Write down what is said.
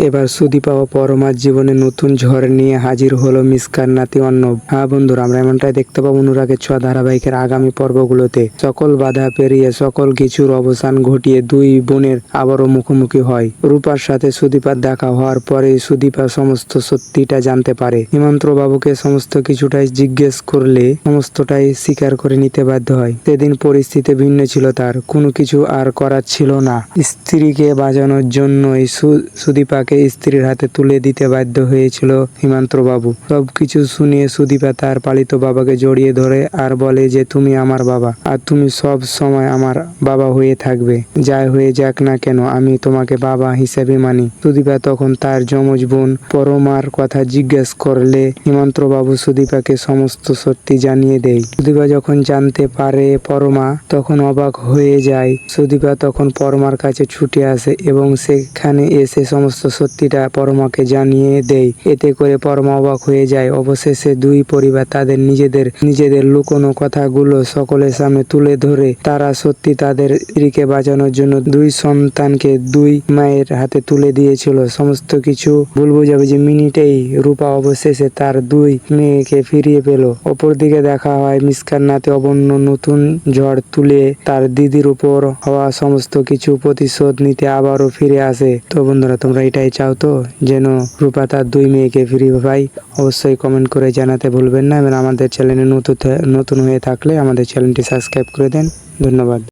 এবার সুদীপা ও পরমার জীবনে নতুন ঝড় নিয়ে হাজির হলো মিসকার নাতি অর্ণব। হ্যাঁ বন্ধুরা, আমরা এমনটাই দেখতে পাবো অনুরাগের ছোঁয়া ধারাবাহিকের আগামী পর্বগুলোতে। সকল বাধা পেরিয়ে সকল কিছুর অবসান ঘটিয়ে দুই বোনের আবারও মুখোমুখি হয়। রূপার সাথে সুদীপার দেখা হওয়ার পরে সুদীপা সমস্ত সত্যিটা জানতে পারে। হিমন্ত বাবুকে সমস্ত কিছুটাই জিজ্ঞেস করলে সমস্তটাই স্বীকার করে নিতে বাধ্য হয়। সেদিন পরিস্থিতি ভিন্ন ছিল তার, কোনো কিছু আর করার ছিল না। স্ত্রীকে বাজানোর জন্যই সু- সুদীপাকে স্ত্রীর হাতে তুলে দিতে বাধ্য হয়েছিল হিমান্ত বাবু সবকিছু শুনিয়ে সুদীপা তার পালিত বাবাকে জড়িয়ে ধরে আর বলে যে, তুমি আমার বাবা আর তুমি সব সময় আমার বাবা হয়ে থাকবে। যাই হয়ে যাক না কেন, আমি তোমাকে বাবা হিসেবে মানি। সুদীপা তখন তার যমজ বোন পরমার কথা জিজ্ঞেস করলে হিমন্ত বাবু সুদীপাকে সমস্ত সত্যি জানিয়ে দেয়। সুদীপা যখন জানতে পারে পরমা, তখন অবাক হয়ে যায়। সুদীপা তখন পরমার কাছে ছুটে আসে এবং সেখানে এসে সমস্ত সত্যিটা পরমাকে জানিয়ে দেয় এতে করে পরমা অবাক হয়ে যায়। অবশেষে দুই পরিবার তাদের নিজেদের নিজেদের লুকোনো কথাগুলো সকলের সামনে তুলে ধরে। তারা সত্যি তাদের স্ত্রীকে বাঁচানোর জন্য দুই সন্তানকে দুই মায়ের হাতে তুলে দিয়েছিল। সমস্ত কিছু ভুল যে মিনিটেই রূপা অবশেষে তার দুই মেয়েকে ফিরিয়ে পেল। অপরদিকে দেখা হয় মিসকার নাতে অবন্য নতুন ঝড় তুলে তার দিদির উপর হওয়া সমস্ত কিছু প্রতিশোধ নিতে আবারও ফিরে আসে। তো বন্ধুরা, তোমরা এটাই চাও তো? যেন রূপা তার দুই মেয়েকে ফ্রি পাই অবশ্যই কমেন্ট করে জানাতে ভুলবেন না। এবং আমাদের চ্যানেলে নতুন নতুন হয়ে থাকলে আমাদের চ্যানেলটি সাবস্ক্রাইব করে দেন। ধন্যবাদ।